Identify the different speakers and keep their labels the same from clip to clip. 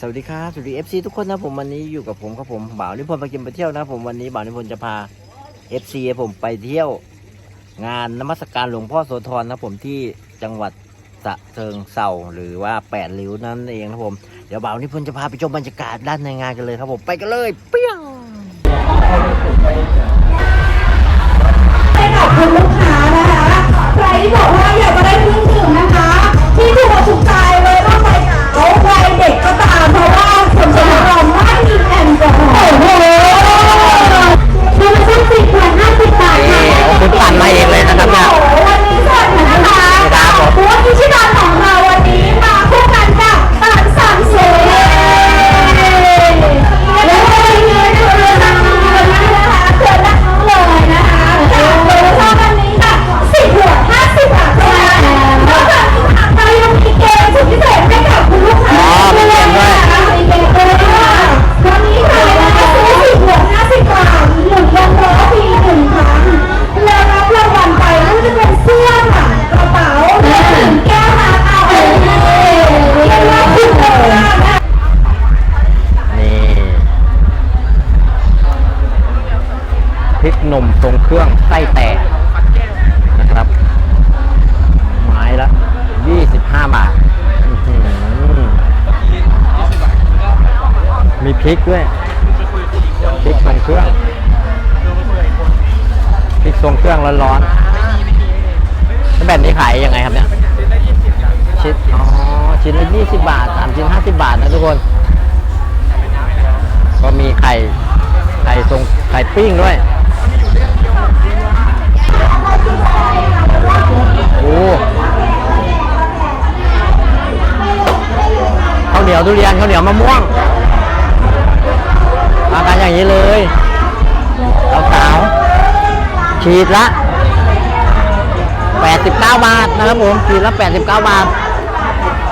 Speaker 1: สวัสดีครับสวัสดีเอฟซีทุกคนนะผมวันนี้อยู่กับผมครับผมบ่าวนิพนธ์ไปกินไปเที่ยวนะผมวันนี้บ่าวนิพนธ์จะพาเอฟซีผมไปเที่ยว งานนมัสการหลวงพ่อโสธรนะผมที่จังหวัดสะเชิงเซาหรือว่าแปดริ้วนั่นเองนะผมเดี๋ยวบ่าวนิพนธ์จะพาไปชมบรรยากาศด้านในงานกันเลยครับผมไปกันเลยเปี้ยง
Speaker 2: ให้กับคุณลูกค้านะคะใครที่บอกว่าอย ริกหนุ่
Speaker 1: ม
Speaker 2: ทรงเครื่อง
Speaker 1: ไส้แตกนะครับ ไม้ละ 25 บาท มีพริกด้วยพริกทรงเครื่องพริกทรงเครื่องร้อนๆแล้วแบบนี้ขายยังไงครับเนี่ยชิ้นอ๋อชิ้นละ 20 บาทสามชิ้น 50 บาทนะทุกคน ก็มีไข่ไข่ทรงไข่ปิ้งด้วย เหนียวทุเรียนข้าวเหนียวมะม่วงมากันอย่างนี้เลยสาวๆฉีดละ 89 บาทนะครับผมฉีดละ 89 บาท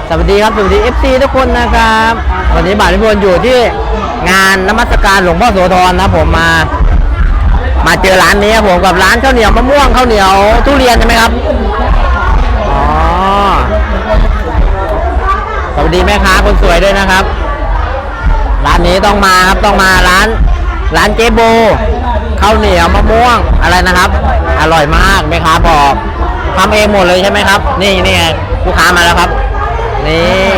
Speaker 1: สวัสดีครับ สวัสดี FC ทุกคนนะครับ วันนี้บาวนิพนอยู่ที่งานนมัสการหลวงพ่อโสธรนะผมมา มาเจอร้านนี้ครับผมกับร้านข้าวเหนียวมะม่วงข้าวเหนียวทุเรียนใช่ไหมครับ สวัสดีแม่ค้าคนสวยด้วยนะครับ ร้านนี้ต้องมาครับต้องมาร้าน ร้านเจโบข้าวเหนียวมะม่วงอะไรนะครับ อร่อยมากแม่ค้าบอกทำเองหมดเลยใช่ไหมครับ นี่นี่ไงลูกค้ามาแล้วครับ นี่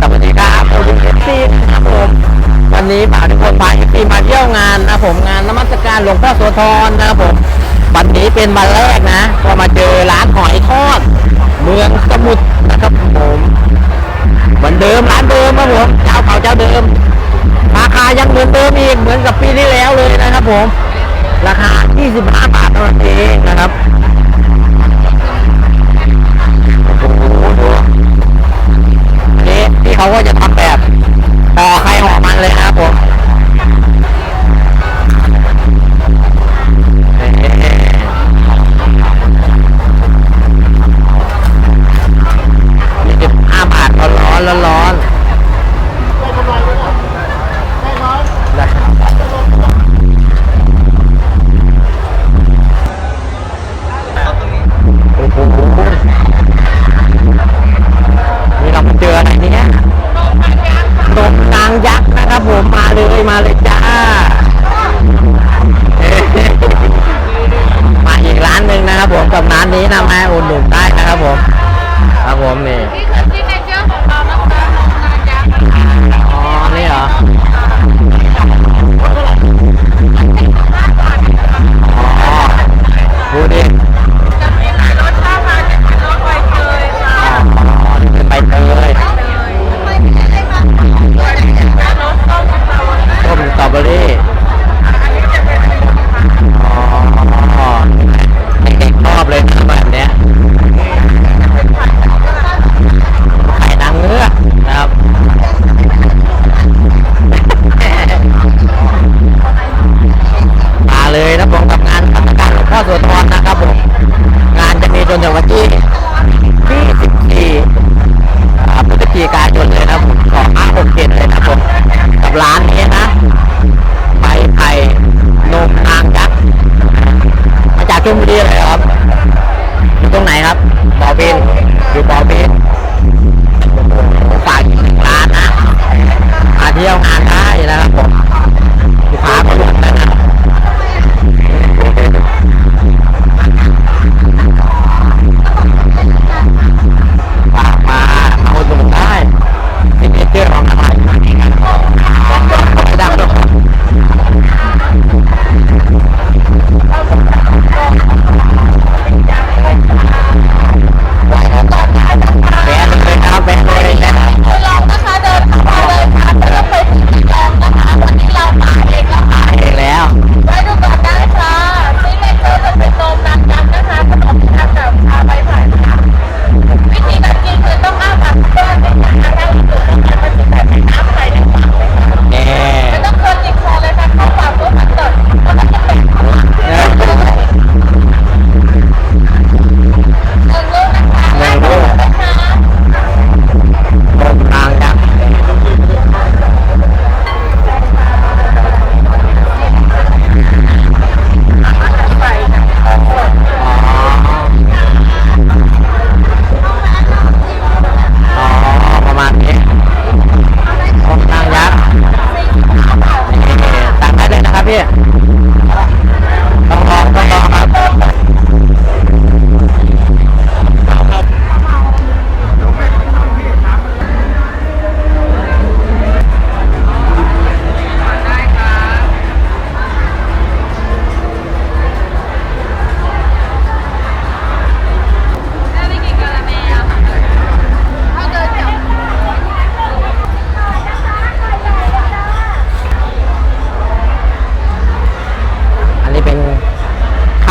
Speaker 1: สวัสดีครับผมเอฟซีครับผมวันนี้บ่าทุกคนพาเอฟซีมาเที่ยวงานนะผมงานนมัสการหลวงพ่อโสธรนะครับผมวันนี้เป็นวันแรกนะ ก็มาเจอร้านหอย มืองสมุทรนะครับผมเหมือนเดิมร้านเดิมครับผมเจ้าเก่าเจ้าเดิม ราคายังเหมือนเดิมอีกเหมือนกับปีที่แล้วเลยนะครับผม ราคา 25 บาทเท่านั้นเองนะครับ ครั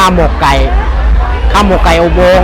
Speaker 3: ข้า
Speaker 1: วหมกไก่ ข้าวหมกไก่อโบง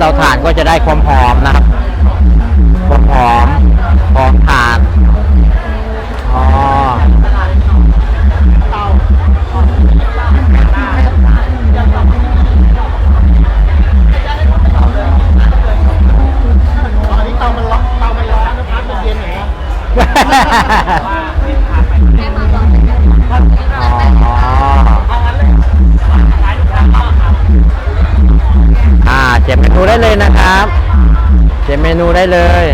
Speaker 1: เตาถ่านก็จะได้ความหอมนะครับ อ่าเจ็บเมนูได้เลยนะครับเจ็บเมนูได้เลย